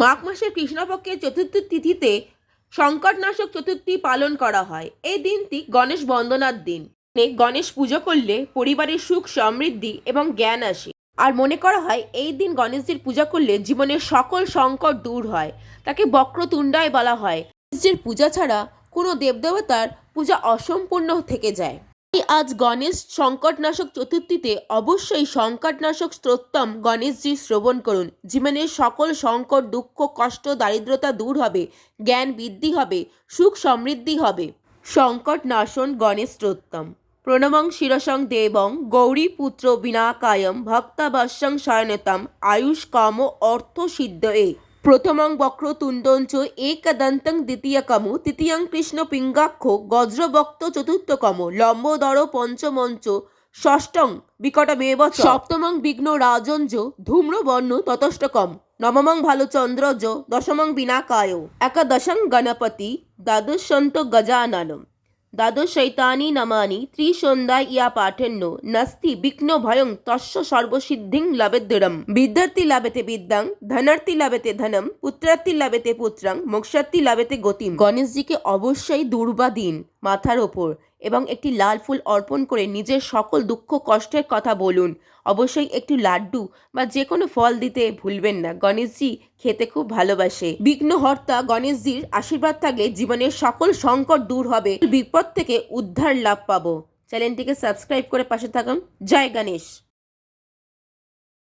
মাঘ মাসের কৃষ্ণপক্ষের চতুর্থ তিথিতে সংকটনাশক চতুর্থী পালন করা হয়। এই দিনটি গণেশ বন্দনার দিন গণেশ পুজো করলে পরিবারের সুখ, সমৃদ্ধি এবং জ্ঞান আসে। আর মনে করা হয়, এই দিন গণেশজির পূজা করলে জীবনের সকল সংকট দূর হয়। তাকে বক্রতুণ্ডায় বলা হয়। গণেশজির পূজা ছাড়া কোনো দেবদেবতার পূজা অসম্পূর্ণ থেকে যায়। আজ গণেশ সংকটনাশক চতুর্থীতে অবশ্যই সংকটনাশক স্তোত্তম গণেশজি শ্রবণ করুন। জীবনের সকল সংকট, দুঃখ, কষ্ট, দারিদ্রতা দূর হবে, জ্ঞান বৃদ্ধি হবে, সুখ সমৃদ্ধি হবে। সংকট নাশন গণেশ স্তোত্তম প্রণবং শিরসং দেবং গৌরীপুত্র বিনাকায়ম ভক্তাবশ্যং শয়নতম। আয়ুষ কম অর্থ সিদ্ধ এ। প্রথমং বক্রতুণ্ডঞ্চ একদন্তং দ্বিতীয়কম তৃতীয়ং কৃষ্ণ পিঙ্গাক্ষ গজ্রবক্ত চতুর্থকম লম্বোদর পঞ্চমঞ্চ ষষ্ঠং বিকটমেব। সপ্তমং বিঘ্ন রাজঞ্জ ধূম্রবর্ণ ততষ্টকম নবমং ভালুচন্দ্রজ দশমং বিনাকায়। একাদশং গণপতি দ্বাদশন্ত গজাননম। দ্বাদশৈতানি নামানি ত্রিসন্ধ্যা ইয়া পাঠেন্য নাস্তি বিঘ্ন ভয়ং তস্য সর্বসিদ্ধিং লবেদ্দুরম বিদ্যার্থী লাভেতে বিদ্যাং, ধনার্থী লাভেতে ধনম, পুত্রার্থী লাভেতে পুত্রাং, মোক্ষার্থী লাভেতে গতিম। গণেশজিকে অবশ্যই দুর্বা দিন মাথার ওপর। এবং একটি লাল ফুল অর্পণ করে নিজের সকল দুঃখ, কষ্টের কথা বলুন। অবশ্যই একটু লাড্ডু বা যে কোনো ফল দিতে ভুলবেন না। গণেশজি খেতে খুব ভালোবাসে। বিঘ্নহর্তা গণেশজির আশীর্বাদ থাকলে জীবনের সকল সংকট দূর হবে। বিপদ থেকে উদ্ধার লাভ পাবো। চ্যানেলটিকে সাবস্ক্রাইব করে পাশে থাকুন। জয় গণেশ।